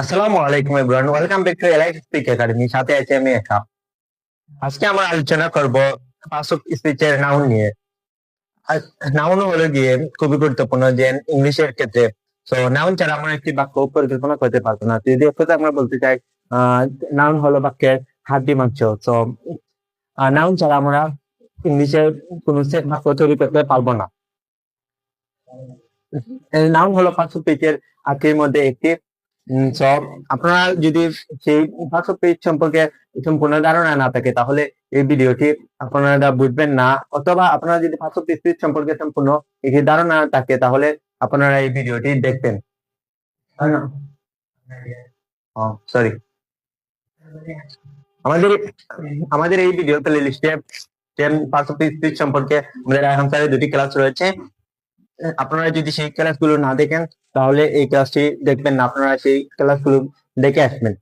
আসসালামু আলাইকুম everyone welcome back to Speak Academy সাথে আছি আমি একা। আজকে আমরা আলোচনা করব স্পিচের নাউন নিয়ে। নাউন হলো গিয়ে খুবই গুরুত্বপূর্ণ যে ইংলিশের ক্ষেত্রে। তো নাউন ছাড়া আমরা একটি বাক্য পরিকল্পনা করতে পারব না। যদি আমরা বলতে চাই নাউন হলো বাক্যের হাড্ডি মাংস। তো নাউন ছাড়া আমরা ইংলিশের কোন বাক্য তৈরি করতে পারব না। নাউন হলো পাঁচক স্পিচের আখির মধ্যে একটি তো আপনারা যদি সেই পেজ সম্পর্কে সম্পূর্ণ ধারণা না থাকে তাহলে এই ভিডিওটি আপনারা বুঝবেন না অথবা আপনারা যদি পাঁচশো পেজ সম্পর্কে সম্পূর্ণ একটি ধারণা থাকে তাহলে আপনারা এই ভিডিওটি দেখবেন। সরি আমাদের আমাদের এই ভিডিও প্লে লিস্টে পাঁচশো পেজ সম্পর্কে আমাদের এখন দুটি ক্লাস রয়েছে। আপনারা যদি সেই ক্লাসগুলো না দেখেন তাহলে এই ক্লাসটি দেখবেন আপনারা সেই ক্লাসগুলো দেখে আসবেন।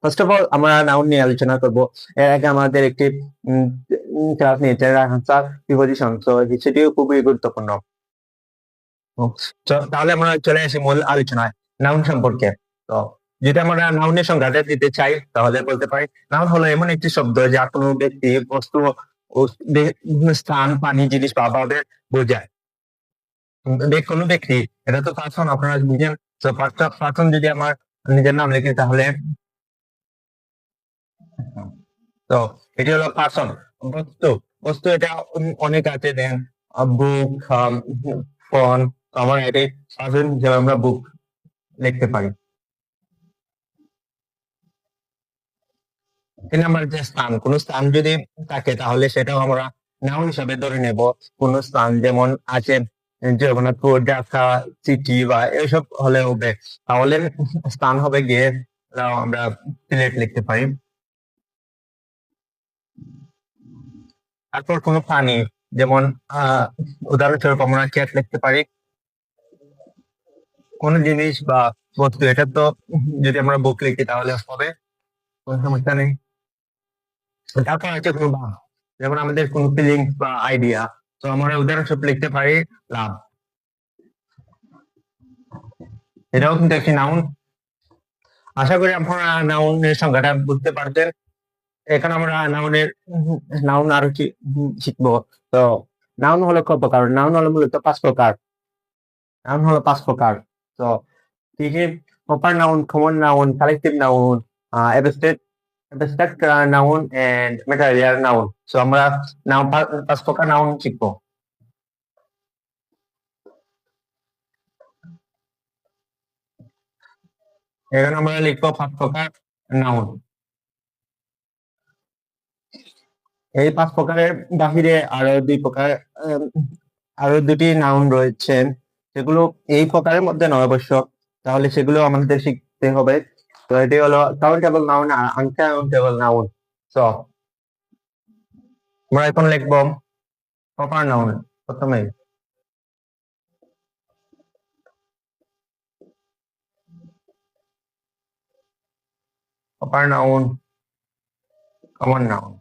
ফার্স্ট অফ অল আমরা নাউন নিয়ে আলোচনা করব। এর আগে আমাদের একটি ক্লাস নিয়েছে আনসার প্রিপোজিশন তো সেটিও খুবই গুরুত্বপূর্ণ। তাহলে আমরা চলে আসি মূল আলোচনায় নাউন সম্পর্কে। তো যদি আমরা নাউনের সংজ্ঞাটা দিতে চাই, তাহলে বলতে পারি নাউন হলো এমন একটি শব্দ যা কোনো ব্যক্তি বস্তু স্থান, পানি, জিনিস বা বোঝায়। কোনো ব্যক্তি, এটা তো পার্সন আপনারা বুঝেন, তো পার্সন যদি আমার নিজের নাম লিখি তাহলে তো এটি হলো পার্সন বস্তু বস্তু এটা অনেক আছে, দেন বুক ফোন, আমার এটি পার্সন হিসেবে আমরা বুক লিখতে পারি। তিন নাম্বার যে স্থান, কোন স্থান যদি থাকে তাহলে সেটাও আমরা নাউন হিসাবে ধরে নেব। কোন স্থান যেমন আছে জগন্নাথপুর ঢাকা সিটি বা এসব হলে হবে, তাহলে স্থান হবে গিয়ে আমরা প্লেট লিখতে পারি। তারপর কোনো প্রাণী যেমন উদাহরণস্বরূপ আমরা ক্যাট লিখতে পারি। কোন জিনিস বা বস্তু, এটা তো যদি আমরা বুক লিখি তাহলে হবে, কোনো সমস্যা নেই। তারপর আছে কোনো, যেমন আমাদের কোনো ফিলিংস বা আইডিয়া তো আমরা উদাহরণস্বরূপ লিখতে পারি লাভ। এটাও কিন্তু একটি নাউন আশা করি আপনারা নাউনের সংখ্যাটা বুঝতে পারতেন এখানে আমরা নাউনের নাউন আরও কি শিখব? তো নাউন হলো কত প্রকার? নাউন হলো মূলত পাঁচ প্রকার। নাউন হলো পাঁচ প্রকার। তো ঠিক proper noun common noun collective noun এভেস্টেড abstract uh, noun and material noun. So আমরা নাউন পাঁচ প্রকার নাউন শিখব এখানে আমরা লিখব পাঁচ প্রকার এই পাঁচ প্রকারের বাহিরে আরও দুই প্রকার আরও দুটি নাউন রয়েছে সেগুলো এই প্রকারের মধ্যে নয় অবশ্য তাহলে সেগুলো আমাদের শিখতে হবে তো এটি হলো কাউন্টেবল নাউন আর আনকাউন্টেবল নাউন সো আমরা এখন লিখব প্রপার নাউন প্রথমে proper noun common noun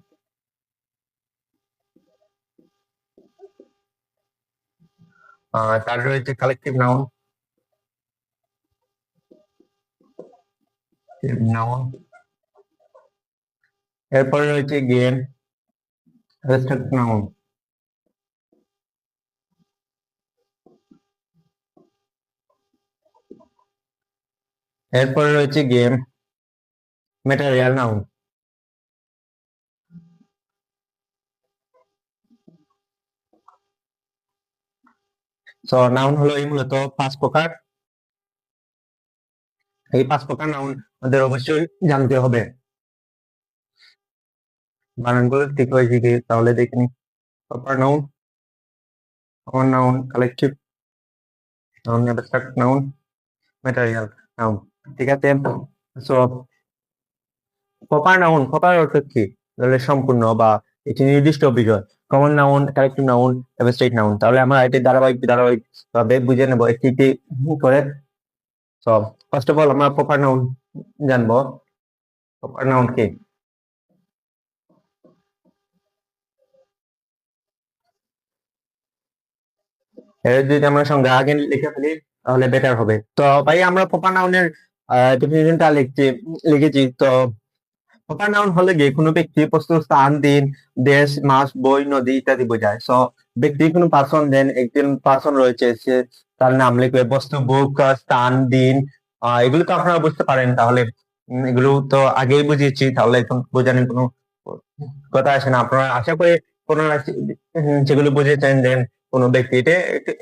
তার রয়েছে কালেকটিভ নাউন নাউন এরপরে রয়েছে গেম রেস্ট্রিক্ট নাউন এরপরে রয়েছে game, material noun so noun হলো এই মূলত পাঁচ প্রকার। এই পাঁচ প্রকার নাউন আমাদের অবশ্যই জানতে হবে। বানানগুলো ঠিক হয়েছে কি? তাহলে দেখিনি proper noun common noun collective noun abstract noun material noun ঠিক আছে? সো প্রপার নাউন প্রপার অর্থ কি? তাহলে সম্পূর্ণ বা একটি নির্দিষ্ট বিষয় common noun collective noun state noun তাহলে আমরা এটি ধারাবাহিক ধারাবাহিক ভাবে বুঝে নেব। একটি একটি করে তো ফার্স্ট অফ অল আমরা প্রপার নাউন জানব। প্রপার নাউন কি? যদি আমরা আগে লিখে ফেলি, তাহলে বেটার হবে। তো ভাই, আমরা প্রপার নাউনের ডেফিনেশনটা লিখছি, লিখেছি। তো প্রপার নাউন হলে গিয়ে কোনো ব্যক্তি, বস্তু, স্থান, দিন, দেশ, মাস, বই, নদী ইত্যাদি বোঝায়। সো ব্যক্তি কোনো পার্সন দেন একজন পার্সন রয়েছে, সে তার নাম লিখবে, বস্তু, বুক, স্থান, দিন এগুলো তো আপনারা বুঝতে পারেন তাহলে। এগুলো তো আগেই বুঝিয়েছি, তাহলে এখন বোঝানোর কোনো কথা আসে না। আপনারা আশা করি কোনো যেগুলো বুঝেছেন যে কোনো ব্যক্তি এটা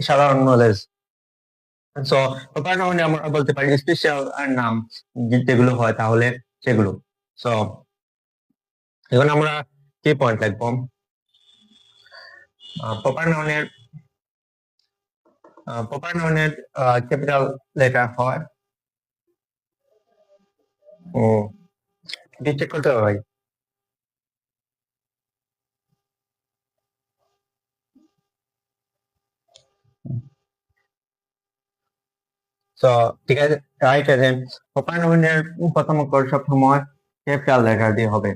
সাধারণ নলেজ সো নাউনে আমরা বলতে পারি স্পেশাল নাম যেগুলো হয় তাহলে সেগুলো। সো এখন আমরা কি পয়েন্ট লিখব? প্রপার নাউনের প্রপার নাউনের ক্যাপিটাল লেটার হয় ও চেক করতে হবে ভাই তো ঠিক আছে রাইট আছে প্রথম অক্ষর সব সময় ক্যাপিটাল লেটার দিয়ে হবে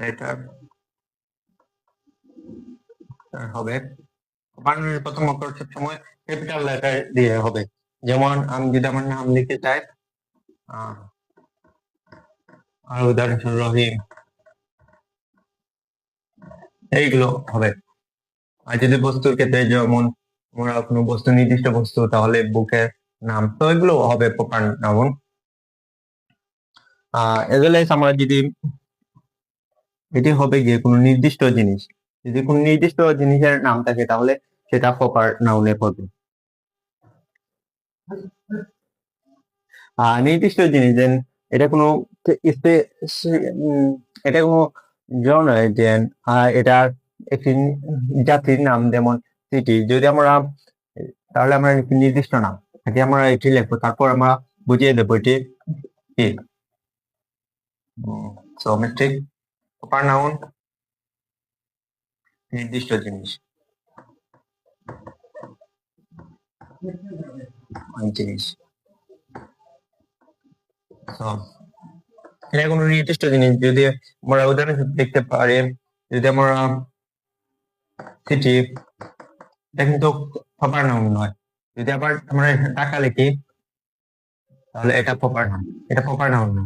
লেটার হবে। নাউনের প্রথম অক্ষর সব সময় ক্যাপিটাল লেটার দিয়ে হবে। যেমন আমি যদি আমার নাম লিখতে চাই আর উদাহরণস্বরূপ রহিম। এইগুলো হবে। আর যদি বস্তুর ক্ষেত্রে যেমন আমরা কোনো বস্তু, নির্দিষ্ট বস্তু, তাহলে বুকের নাম, তো এগুলো হবে প্রপার নাউন আহ এগুলো আমরা যদি এটি হবে গিয়ে কোনো নির্দিষ্ট জিনিস। যদি কোনো নির্দিষ্ট জিনিসের নাম থাকে তাহলে সেটা প্রপার নাউনে পড়বে। আহ নির্দিষ্ট জিনিস দেন এটা কোনো এটা কোনো জন নয় যে আহ, এটা একটি জাতির নাম যেমন সিটি যদি আমরা তাহলে আমরা একটি নির্দিষ্ট নাম। এটি আমরা এটি লিখব তারপর আমরা বুঝিয়ে দেবো এটি কি। সমেট্রিক নাউন নির্দিষ্ট জিনিস এটা কোনো নির্দিষ্ট জিনিস, যদি আমরা উদাহরণ দেখতে পারি, যদি আমরা সিটি এটা কিন্তু প্রপার নাউন নয়। যদি আবার আমরা টাকা লিখি, তাহলে এটা প্রপার নাউন এটা প্রপার নাউন না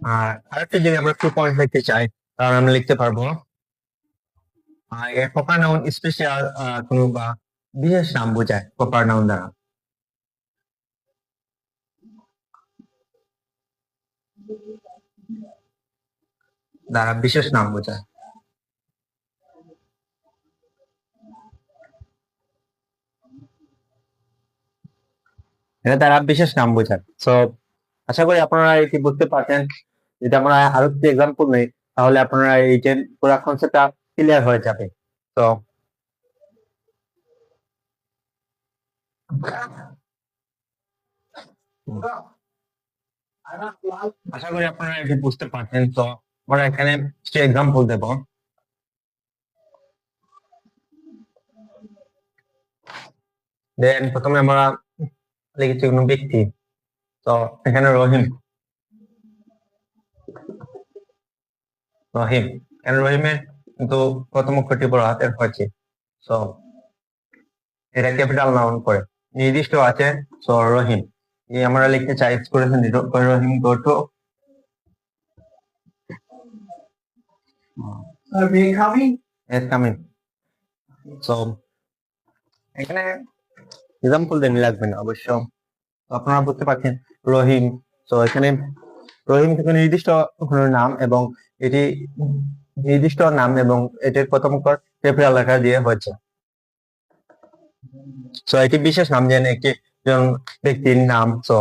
আর আরেকটা যদি আমরা টু পয়েন্ট লিখতে চাই, তাহলে আমরা লিখতে পারব প্রপার নাউন স্পেশাল কোনো বা বিশেষ নাম বোঝায় প্রপার নাউন দ্বারা। দ্বারা বিশেষ নাম বোঝায়। এটা দ্বারা বিশেষ নাম বোঝায়। সো আশা করি আপনারা এটি বুঝতে পারছেন। যদি আমরা আরও একটি এক্সাম্পল নেই তাহলে আপনারা এই যে পুরো কনসেপ্টটা ক্লিয়ার হয়ে যাবে। তো আশা করি আপনারা এটি বুঝতে পারছেন। তো আমরা এখানে কিছু এক্সাম্পল দেব। দেন প্রথমে আমরা লিখেছি কোনো ব্যক্তি। তো এখানে রহিম। রহিম। রহিমের? কিন্তু প্রথম অক্ষরটি বড় হাতের হয়েছে। তো এটা ক্যাপিটাল নাউন করে। নির্দিষ্ট আছে তো রহিম। এই আমরা লিখতে চাই expression Rahim go to so এখানে এক্সাম্পল দেন লাগবে না অবশ্য। আপনারা বুঝতে পারছেন রহিম। তো এখানে রহিম থেকে নির্দিষ্ট কোনো নাম এবং এটি নির্দিষ্ট নাম এবং এটির প্রথম ক্যাপিটাল লেখা দিয়ে হয়েছে। এটি বিশেষ নাম যেন একটি ব্যক্তির নাম তো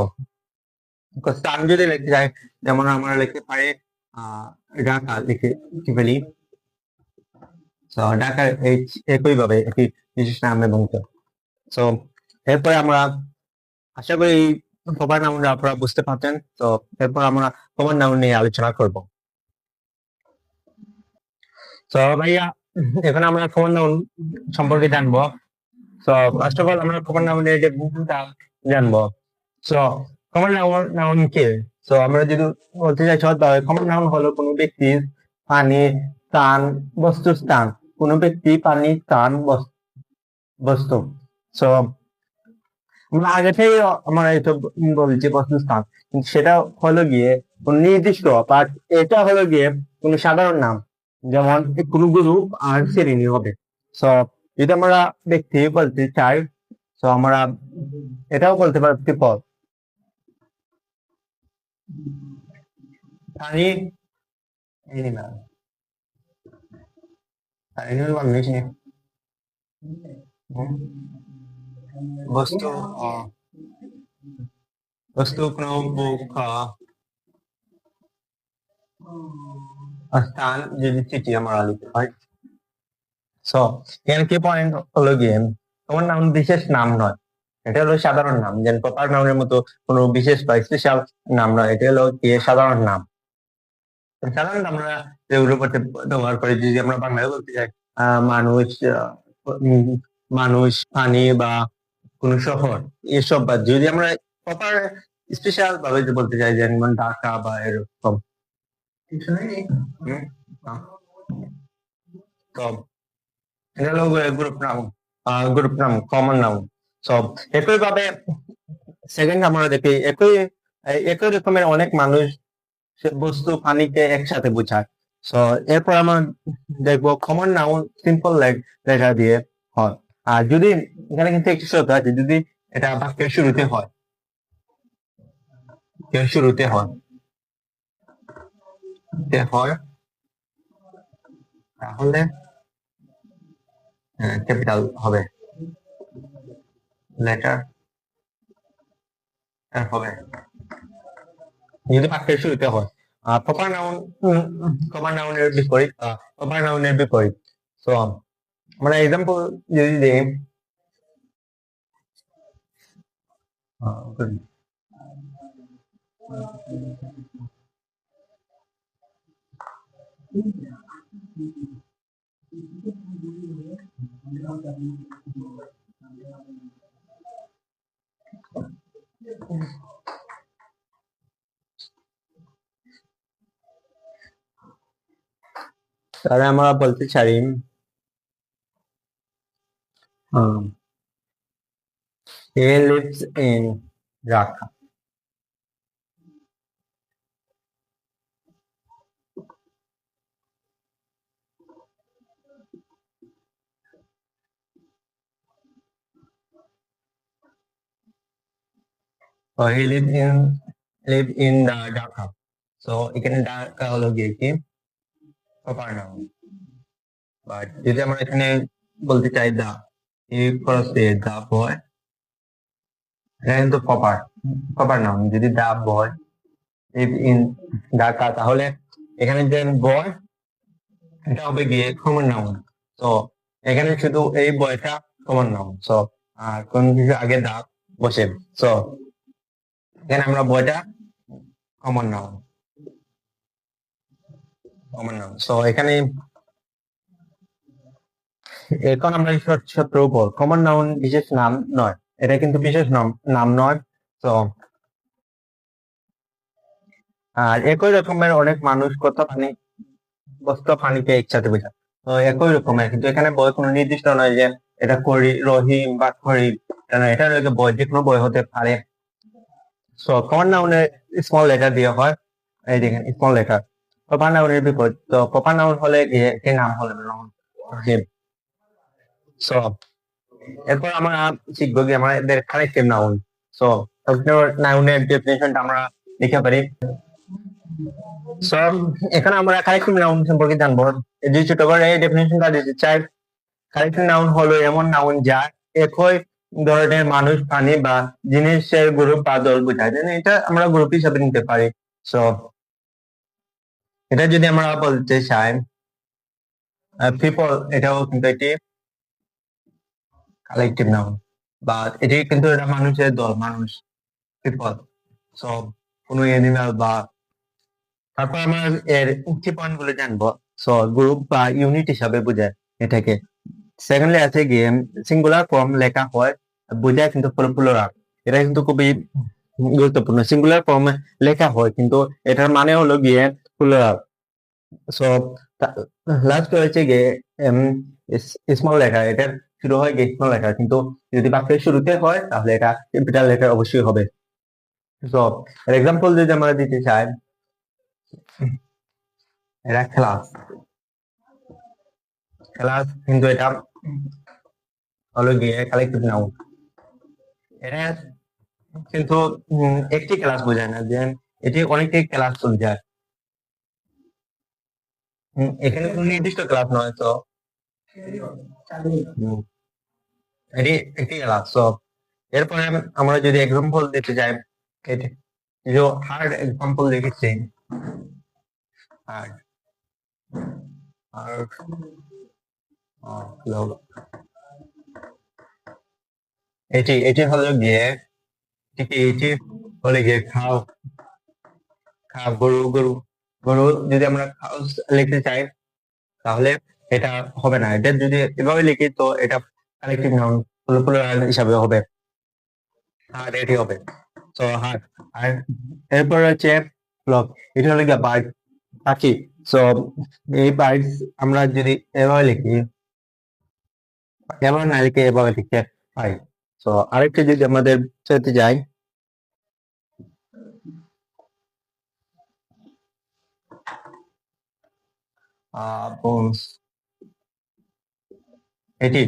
স্থান যদি লিখতে যেমন আমরা লিখতে পারি ঢাকা, লিখে ঢাকার একই ভাবে একটি বিশেষ নাম এবং তো। এরপরে আমরা আশা করি প্রপার নাউন আপনারা বুঝতে পারতেন। তো এরপর আমরা প্রপার নাউন নিয়ে আলোচনা করব। তো ভাইয়া, এখন আমরা প্রপার নাউন সম্পর্কে জানব। তো ফার্স্ট অফ অল আমরা প্রপার নাউনের যে গুণটা জানব। তো প্রপার নাউন নাউন কি? তো আমরা যদি বলতে চাই, সহজভাবে কমন নাউন হলো কোনো ব্যক্তি পানি স্থান বস্তু স্থান কোনো ব্যক্তি পানি স্থান বস- বস্তু। সো আমরা আগে থেকে আমার এটা বলছি বস্তু স্থান, কিন্তু সেটা হলো গিয়ে কোন নির্দিষ্ট বাট এটা হলো গিয়ে কোন সাধারণ নাম, যেমন কোন গ্রুপ আর শ্রেণি হবে। সো যদি আমরা ব্যক্তি বলতে চাই তো আমরা এটাও বলতে পারি পিপল প্রাণী এনিম্যাল এনিম্যাল মানে বস্তু কোনো বুক স্থান যদি গিয়ে তোমার নাম বিশেষ নাম নয়। এটা হলো সাধারণ নাম। যেন প্রপার নাউনের মতো কোনো বিশেষ বা স্পেশাল নাম নয়। এটা হলো কি? সাধারণ নাম। সাধারণত আমরা যেগুলো করতে ব্যবহার করি যদি আমরা বাংলায় বলতে চাই মানুষ মানুষ পানি বা কোন শহর। এসব বা যদি আমরা প্রপার স্পেশাল ভাবে বলতে চাই যেমন ঢাকা বা এরকম। এটা হলো গ্রুপ নাম গ্রুপ নাম কমন নাম সব। একই ভাবে সেকেন্ড আমরা দেখি একই একই রকমের অনেক মানুষ বস্তু পানিকে একসাথে বোঝায়। সো এরপর আমরা দেখব কমন নাউন সিম্পল লেখা দিয়ে হয়। আর যদি এখানে কিন্তু একটি শর্ত আছে, যদি এটা বাক্যের শুরুতে হয় শুরুতে হয় হয়, তাহলে ক্যাপিটাল হবে। লেটার হবে। যদি বাক্যের শুরুতে হয় প্রপার নাউন প্রপার নাউনের বিপরীত প্রপার নাউনের বিপরীত সো আমরা এক্সাম্পল যদি দিই আহ, good. তাহলে আমরা বলতে চাই um, he lives in Dhaka. So he lives in live in the Dhaka. So এখানে ঢাকা হলো গিয়ে কি প্রপার নাউন বাট যদি আমরা এখানে বলতে চাই দা যদি ঢাকা তাহলে এখানে যে বয়, এটা হবে গিয়ে কমন তো এখানে শুধু এই বয়টা কমন নাউন সো আর কোন কিছু আগে দা বসে। সো এখানে আমরা বয়টা common noun common noun so এখানে এখন আমরা সত্র উপর। কমন নাউন বিশেষ নাম নয়। এটা কিন্তু বিশেষ নাম নাম নয়। তো আর একই রকমের অনেক মানুষ কত পানি বস্তা পানিকে একসাথে বোঝায়। তো একই রকমের। কিন্তু এখানে বই কোনো নির্দিষ্ট নয় যে এটা করি, রহিম বা করি এটা এটা বই, যে কোনো বই হতে পারে। সো কমন নাউনের স্মল লেটার দিয়ে হয়। এই দেখেন স্মল লেটার প্রপার নাউনের বিপরীত। তো প্রপার নাউন হলে গিয়ে নাম হলে? রহিম সো এরপর আমরা শিখব এদের কালেক্টিভ নাউন সো নাউনের ডেফিনেশনটা আমরা লিখতে পারি। সো এখানে আমরা কালেক্টিভ নাউন সম্পর্কে জানব। যে ছোট করে ডেফিনেশনটা দিতে চাই। কালেক্টিভ নাউন হলো এমন নাউন যা একই ধরনের মানুষ, প্রাণী বা জিনিসের গ্রুপ বা দল বোঝায়। যেন এটা আমরা গ্রুপ হিসাবে নিতে পারি। সো এটা যদি আমরা বলতে চাই পিপল এটাও কিন্তু একটি কালেকটিভ নাউন বা এটি কিন্তু এটা মানুষের দল, মানুষ পিপল সো কোনো এনিম্যাল বা তারপর আমরা এর কি পয়েন্টগুলো জানব। সো গ্রুপ বা ইউনিট হিসাবে বোঝায় এটাকে। সেকেন্ডলি আছে গিয়ে সিঙ্গুলার ফর্ম লেখা হয়, বোঝায় কিন্তু প্লুরাল এটা কিন্তু খুবই গুরুত্বপূর্ণ। সিঙ্গুলার ফর্মে লেখা হয় কিন্তু এটার মানে হলো গিয়ে প্লুরাল সো লাস্ট হয়েছে গিয়ে স্মল লেখা। এটার শুরু হয় গিয়ে স্মল লেখা। কিন্তু যদি বাক্যের শুরুতে হয়, তাহলে এটা ক্যাপিটাল লেটার অবশ্যই হবে। সো এক্সাম্পল যদি আমরা দিতে চাই, এটা ক্লাস ক্লাস কিন্তু এটা হলো গিয়ে কালেক্টিভ নাউন এটা কিন্তু একটি ক্লাস বোঝায় না যে এটি অনেকটি ক্লাস বোঝায়। এখানে কোনো নির্দিষ্ট ক্লাস নয় তো এটি তো এরপরে আমরা যদি এক্সাম্পল দিতে চাই এটি যে হার্ড এক্সাম্পল লিখেছি হার্ড হার্ড এটি এটি হলো গিয়ে, এটি এটি হলে গিয়ে খাও। খাও, গরু গরু গরু যদি আমরা খাও লিখতে চাই, তাহলে এটা হবে না। এটা যদি এভাবে লিখি, তো এটা কালেক্টিভ নাউন প্লুরাল হিসাবে হবে। হার্ট এটি হবে। তো হার্ট আর এরপর হচ্ছে ফ্লক এটা হলো গিয়ে বার্ড পাখি সো এই বার্ড আমরা যদি এভাবে লিখি, এভাবে না লিখে এভাবে লিখতে পাই তো আরেকটা যদি আমাদের সাথে যাই। আহ, bones। এটি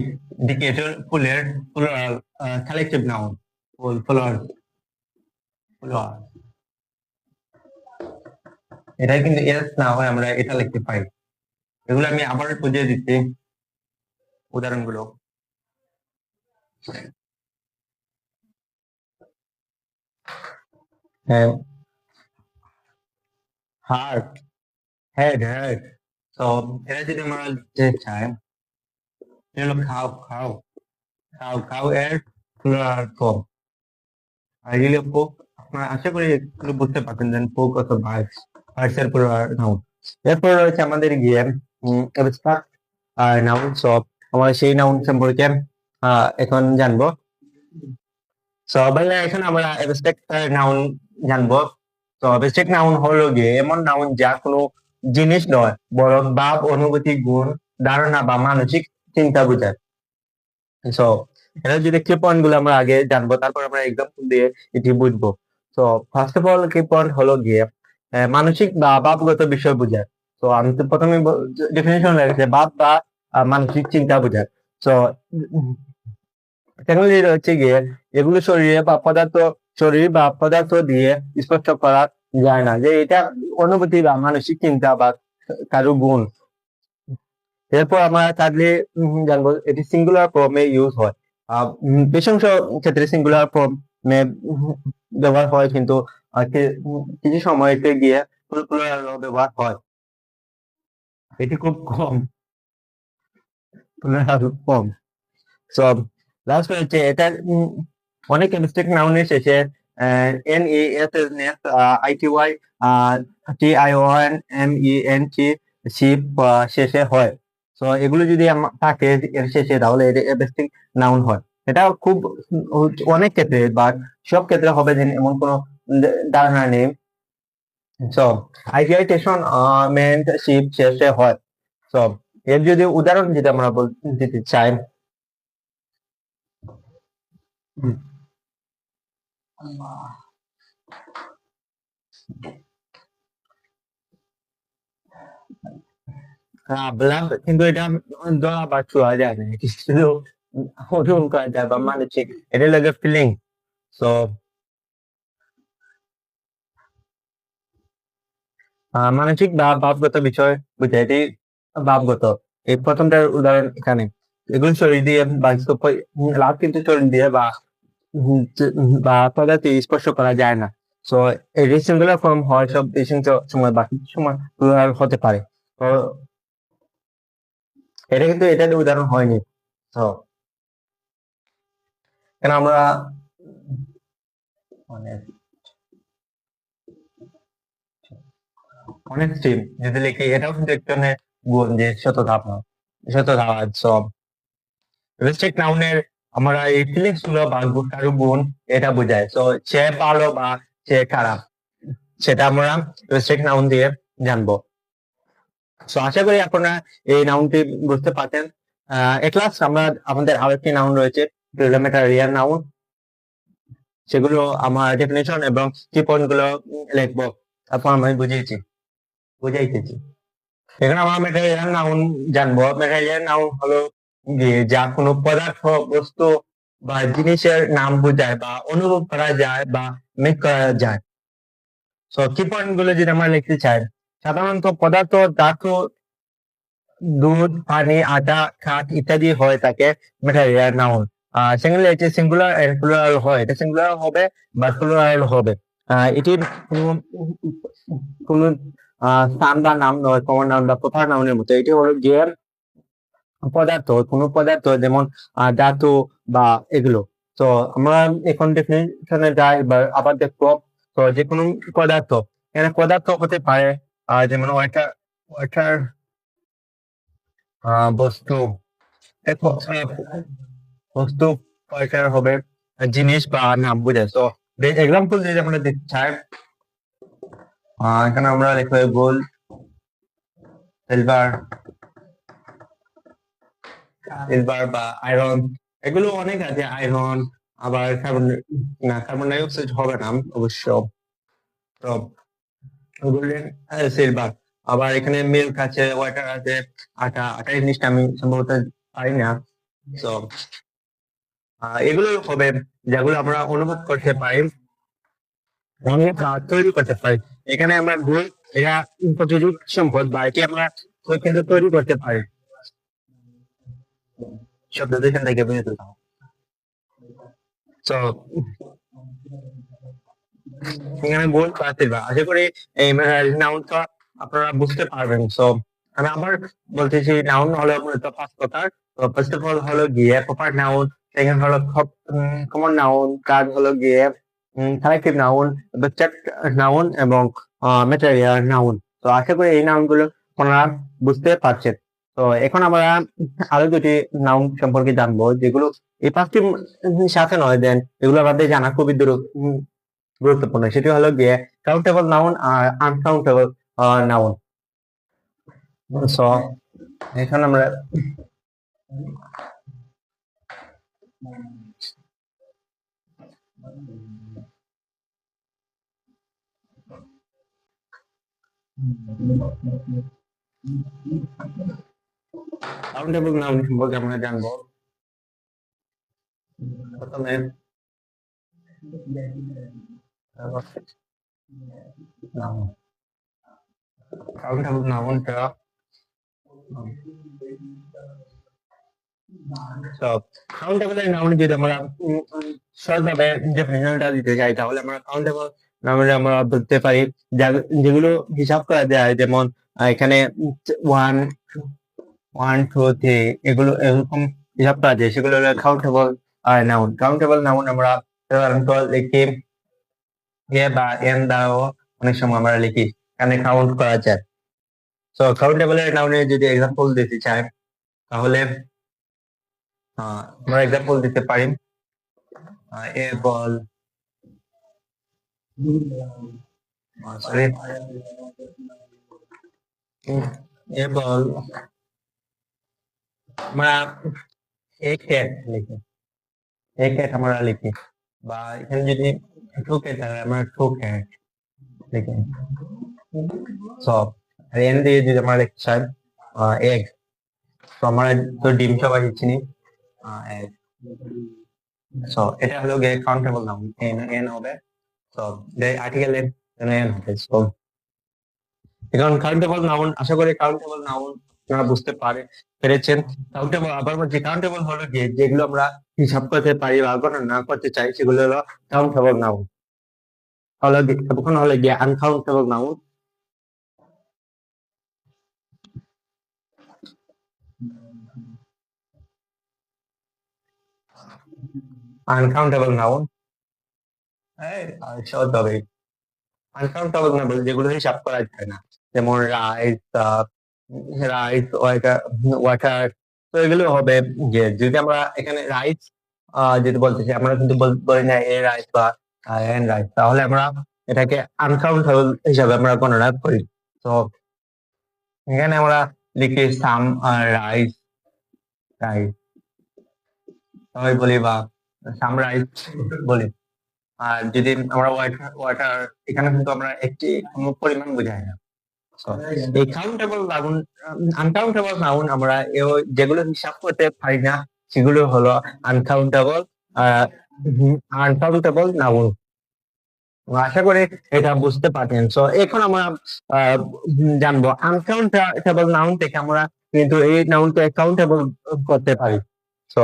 এটা ফুলের প্লুরাল কালেক্টিভ নাউন ফুল ফ্লোয়ার ফ্লোয়ার এটা কিন্তু এস না হয় আমরা এটা লিখতে পাই এগুলো আমি আবার বুঝিয়ে দিচ্ছি উদাহরণগুলো। হার্ট হেড হেড তো এটা যদি আমরা লিখতে চাই এটা হলো খাও খাও খাও খাও এর প্লুরাল ফর্ম আর এগুলো পোক আপনারা আশা করি একটু বুঝতে পারছেন যে পোক অথবা ভার্স ভার্সের প্লুরাল নাউন এরপর রয়েছে আমাদের গিয়ে অবস্ট্রাক্ট নাউন সব আমরা সেই নাউন সম্পর্কে এখন জানব সো ভাইয়া এখন আমরা অ্যাবস্ট্রাক্ট নাউন জানব তো অ্যাবস্ট্রাক্ট নাউন হলো গিয়ে এমন নাউন যা কোনো জিনিস নয় বরং ভাব অনুভূতি গুণ ধারণা বা মানসিক চিন্তা বোঝায়। সো যদি কি পয়েন্টগুলো আমরা আগে জানব, তারপর আমরা এক্সাম্পল দিয়ে এটি বুঝব। তো ফার্স্ট অফ অল কি পয়েন্ট হলো গিয়ে মানসিক বা ভাবগত বিষয় বোঝায়। তো আমি তো প্রথমে ডেফিনেশন লেগেছে ভাব বা মানসিক চিন্তা বোঝায়। তো টেকনোলজি হচ্ছে গিয়ে, এগুলো শরীরে বা পদার্থ, শরীর বা পদার্থ দিয়ে স্পষ্ট করা যায় না। যে এটা অনুভূতি বা মানসিক চিন্তা বা কারও গুণ। এরপর আমরা থাকলে জানব এটি সিঙ্গুলার ফর্মে ইউজ হয়। বেশ অংশ ক্ষেত্রে সিঙ্গুলার ফর্মে ব্যবহার হয় কিন্তু কিছু সময়তে গিয়ে প্লুরাল ব্যবহার হয়। এটি খুব কম। প্লুরাল কম। সো লাস্ট হচ্ছে, এটা অনেক মিস্টেক নাউনের শেষে N E S S I T Y T I O N M E N T ship শেষে হয়। তো এগুলো যদি থাকে এর শেষে, তাহলে বেস্টিক নাউন হয়। এটা খুব অনেক ক্ষেত্রে, বা সব ক্ষেত্রে হবে যে এমন কোনো ধারণা নেই। So ITI station ment ship শেষে হয়। সো এর যদি উদাহরণ যদি আমরা দিতে চাই। হ্যাঁ বললাম কিন্তু এটা বা ছোঁয়া যায় না শুধু করা যায় বা এটা লাগে ফিলিং সো মানসিক বা ভাবগত বিষয় বুঝে এটি ভাবগত, এই প্রথমটার উদাহরণ এখানে। এগুলো শরীর দিয়ে বা লাভ কিন্তু শরীর দিয়ে বা বা পদার্থ স্পর্শ করা যায় না। সো এটি সিঙ্গুলার ফর্ম হয় সব বেশি সময় বাকি সময় হতে পারে। তো এটা কিন্তু এটার উদাহরণ হয়নি। কেন আমরা মানে অনেক স্ট্রিম যদি লিখি, এটাও কিন্তু মানে গুণ যে শত ধাপ না শত ধাপ সব। রেস্ট্রিক্ট নাউনের আমরা এই ফিলিংসগুলো বা কারও গুণ এটা বোঝায়। তো সে ভালো বা সে খারাপ, সেটা আমরা রেস্ট্রিক্ট নাউন দিয়ে জানব। তো আশা করি আপনারা এই নাউনটি বুঝতে পারছেন এক্লাস আমরা আমাদের আরও একটি নাউন রয়েছে কিলোমিটার রিয়াল নাউন সেগুলো আমার ডেফিনেশন এবং কি পয়েন্টগুলো লিখব। তারপর আমি বুঝিয়েছি, বুঝাইতেছি। এখানে আমরা মেটেরিয়াল নাউন জানব। মেটেরিয়াল নাউন হলো যা কোনো পদার্থ, বস্তু বা জিনিসের নাম বোঝায় বা অনুভব করা যায় বা মেক করা যায়। সো কি পয়েন্টগুলো যদি আমরা লিখতে চাই সাধারণত পদার্থ, ধাতু, দুধ, পানি আটা খাট ইত্যাদি হয়ে থাকে মেটেরিয়াল নাউন সেগুলো হচ্ছে সিঙ্গুলার এন্ড প্লুরাল হয়। এটা সিঙ্গুলার হবে বা প্লুরাল হবে। এটির কোনো স্থান বা নাম নয় কমন নাম বা প্রপার নাউনের মতো। এটি হলো যে পদার্থ কোনো পদার্থ যেমন ধাতু বা এগুলো। তো আমরা এখন ডেফিনেশনে যাই আবার দেখব তো যে কোনো পদার্থ এখানে পদার্থ হতে পারে আহ, যেমন ওয়াটার ওয়াটার বস্তু বস্তু ওয়াটার হবে জিনিস বা নাম বোঝায় তো এক্সাম্পল যদি আমরা দেখতে চাই এখানে বা আয়রন এগুলো অনেক আছে আয়রন আবার কার্বন না কার্বন ডাই অক্সাইড হবে না অবশ্য তো গোল্ডেন সিলভার আবার এখানে মিল্ক আছে ওয়াটার আছে আটা আটা জিনিসটা আমি সম্ভবত পাই না। তো এগুলো হবে যেগুলো আমরা অনুভব করতে পারি তৈরি করতে পারি। এখানে আমরা গোল এটা প্রতিযোগ সম্পদ বা এটি আমরা কিন্তু তৈরি করতে পারি। শব্দ এখান থেকে দিলাম তো এখানে গোল পাচ্ছিল আশা করি এই নাউনটা আপনারা বুঝতে পারবেন। সো আমি আবার বলতেছি নাউন হলো মূলত পাঁচ প্রকার। তো ফার্স্ট অফ অল হলো গিয়ে প্রপার নাউন সেকেন্ড হলো কমন নাউন কাজ হলো গিয়ে কালেক্টিভ নাউন চেক নাউন এবং ম্যাটেরিয়াল নাউন তো আশা করি এই নাউনগুলো আপনারা বুঝতে পারছেন। তো এখন আমরা আরও দুটি নাউন সম্পর্কে জানব, যেগুলো এই পাঁচটি সাথে নয়, দেন এগুলো আমাদের জানা খুবই দূর- গুরুত্বপূর্ণ। সেটি হলো গিয়ে কাউন্টেবল নাউন আর আনকাউন্টেবল নাউন সো এখানে আমরা কাউন্টেবল নাউন সম্পর্কে আমরা জানব। প্রথমে আমরা দিতে চাই তাহলে আমরা আমরা বলতে পারি যেগুলো হিসাব করা যায় যেমন এখানে ওয়ান ওয়ান টু থ্রি এগুলো এরকম হিসাব করা যায় সেগুলো হলো কাউন্টেবল নাউন কাউন্টেবল নাউন আমরা এ বা এন দ্বারাও অনেক সময় আমরা লিখি, এখানে কাউন্ট করা যায়। তো কাউন্টেবল নাউনের যদি এক্সাম্পল দিতে চাই, তাহলে আমরা এক্সাম্পল দিতে পারি। এ বল এ বল, আমরা এক ক্যাট লিখি। এক ক্যাট আমরা লিখি। বা এখানে যদি ক্যাট তাহলে আমরা ক্যাট লিখি সব আর এন দিয়ে যদি আমরা চাই এগ তো আমরা তো ডিম সবাই চিনি এগ সো এটা হলো গিয়ে কাউন্টেবল নাউন এন এন হবে। সো আর্টিকেল এন এন হবে। সো এখন কাউন্টেবল নাউন আশা করি কাউন্টেবল নাউন আপনারা বুঝতে পারে, পেরেছেন। কাউন্টেবল আবার বলছি কাউন্টেবল হলো গিয়ে যেগুলো আমরা হিসাব করতে পারি বা গণনা না করতে চাই, সেগুলো হলো কাউন্টেবল নাউন হলো তখন হলো গিয়ে uncountable noun uncountable noun uncountable noun যেগুলো হিসাব করা যায় না। যেমন রাইস রাইস ওয়াটার তো এগুলো হবে যে যদি আমরা এখানে রাইস যদি বলতেছি আমরা কিন্তু বল- না এ রাইস বা এন রাইস তাহলে আমরা এটাকে আনকাউন্টেবল হিসাবে আমরা গণনা করি। তো এখানে আমরা লিখি সাম রাইস রাইস সবাই বলি বা সাম রাইস বলি। আর যদি আমরা ওয়াটার ওয়াটার এখানে কিন্তু আমরা একটি পরিমাণ বোঝাই না। এই কাউন্টেবল নাউন আনকাউন্টেবল নাউন আমরা যেগুলো হিসাব করতে পারি না সেগুলো হলো আনকাউন্টেবল আনকাউন্টেবল নাউন আশা করি এটা বুঝতে পারছেন সো এখন আমরা জানব আনকাউন্টেবল নাউন থেকে আমরা কিন্তু এই নাউনকে কাউন্টেবল করতে পারি সো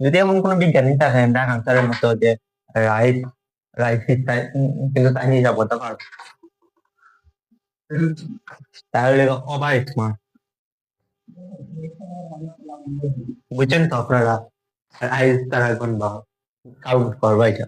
যদি এমন কোনো বিজ্ঞানী থাকেন ডাক আনসারের মতো যে রাইট রাইট কিন্তু তাই নিয়ে যাব তখন তাহলে অবাইক মা। বুঝছেন তো আপনারা? রাইস তারা গুনবা কাউন্ট করবা এটা।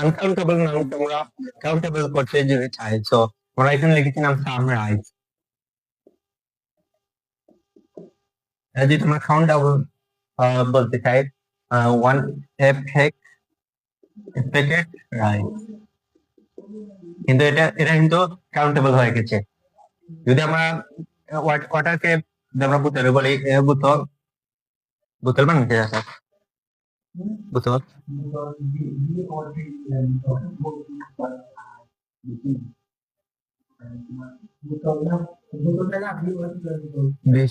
আনকাউন্টেবল নাউন তোমরা কাউন্টেবল করতে যদি চাই। তো, আমরা এখানে লিখেছিলাম সাম রাইস যদি তোমরা কাউন্টেবল বলতে চাই ওয়ান এফেক্ট প্যাকেট রাইস কিন্তু এটা এটা কিন্তু কাউন্টেবল হয়ে গেছে। যদি আমরা ওয়াটারকে আমরা বোতলে বলি বোতল বোতল বানাতে আছে বোতল। বেশ।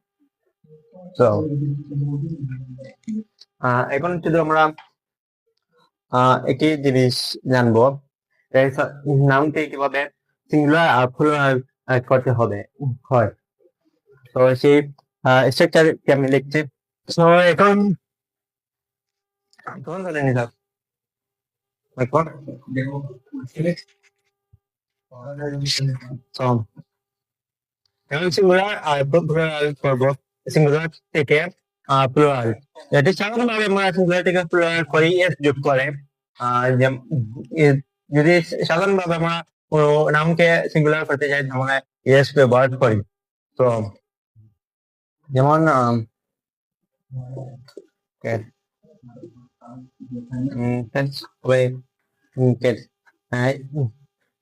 তো এখন শুধু আমরা একটি জিনিস জানব। নামটি কীভাবে সিঙ্গুলার আর প্লুরাল করতে হবে। হয়। তো সেই স্ট্রাকচার আমি লিখছি? তো এখন, কোন ধরে নিলাম এখন সিঙ্গুলার আর প্লুরাল করব। সিঙ্গুলার থেকে প্লুরাল এটি সাধারণভাবে আমরা সিঙ্গুলার থেকে প্লুরাল করি এস যোগ করে যদি সাধারণভাবে আমরা কোনো নামকে সিঙ্গুলার করতে চাই তাহলে এস ব্যবহার করি তো যেমন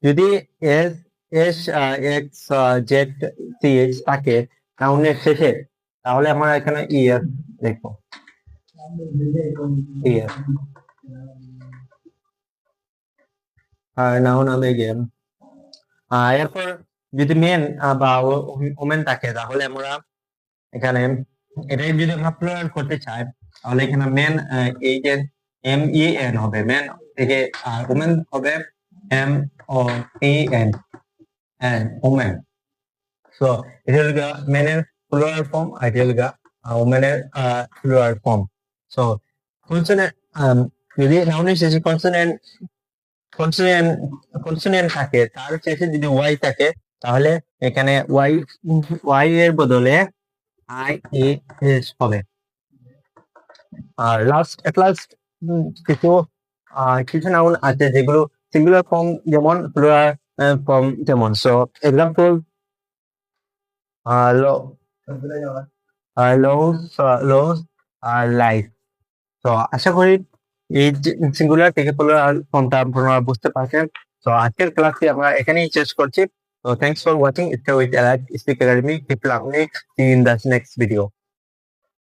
যদি S S X Z C H থাকে নাউনের শেষে তাহলে আমরা এখানে ইএস দেখব। ইএস আর নাউন গেম এরপর যদি মেন বা ওমেন থাকে, তাহলে আমরা এখানে এটাই যদি আমরা করতে চাই, তাহলে এখানে মেন এই যে এম ই এন হবে। মেন থেকে আর ওমেন হবে M O E N N women so এটা হলো মেনের প্লুরাল ফর্ম আর এটা হলো ওমেনের প্লুরাল ফর্ম সো কনসোনেন্ট যদি নাউনের শেষে কনসোনেন্ট কনসোনেন্ট কনসোনেন্ট থাকে তার শেষে যদি ওয়াই থাকে তাহলে এখানে ওয়াই ওয়াই এর বদলে আই এ এস হবে। আর লাস্ট এট লাস্ট কিছু আহ, কিছু নাউন আছে যেগুলো সিঙ্গুলার ফর্ম যেমন প্লুরাল ফর্ম যেমন সো এক্সাম্পল আর লাইফ তো আশা করি এই সিঙ্গুলার থেকে প্লুরাল ফর্মটা আপনারা বুঝতে পারছেন। তো আজকের ক্লাসটি আমরা এখানেই শেষ করছি। তো thanks for watching it's with Elite Speak Academy keep learning in the next video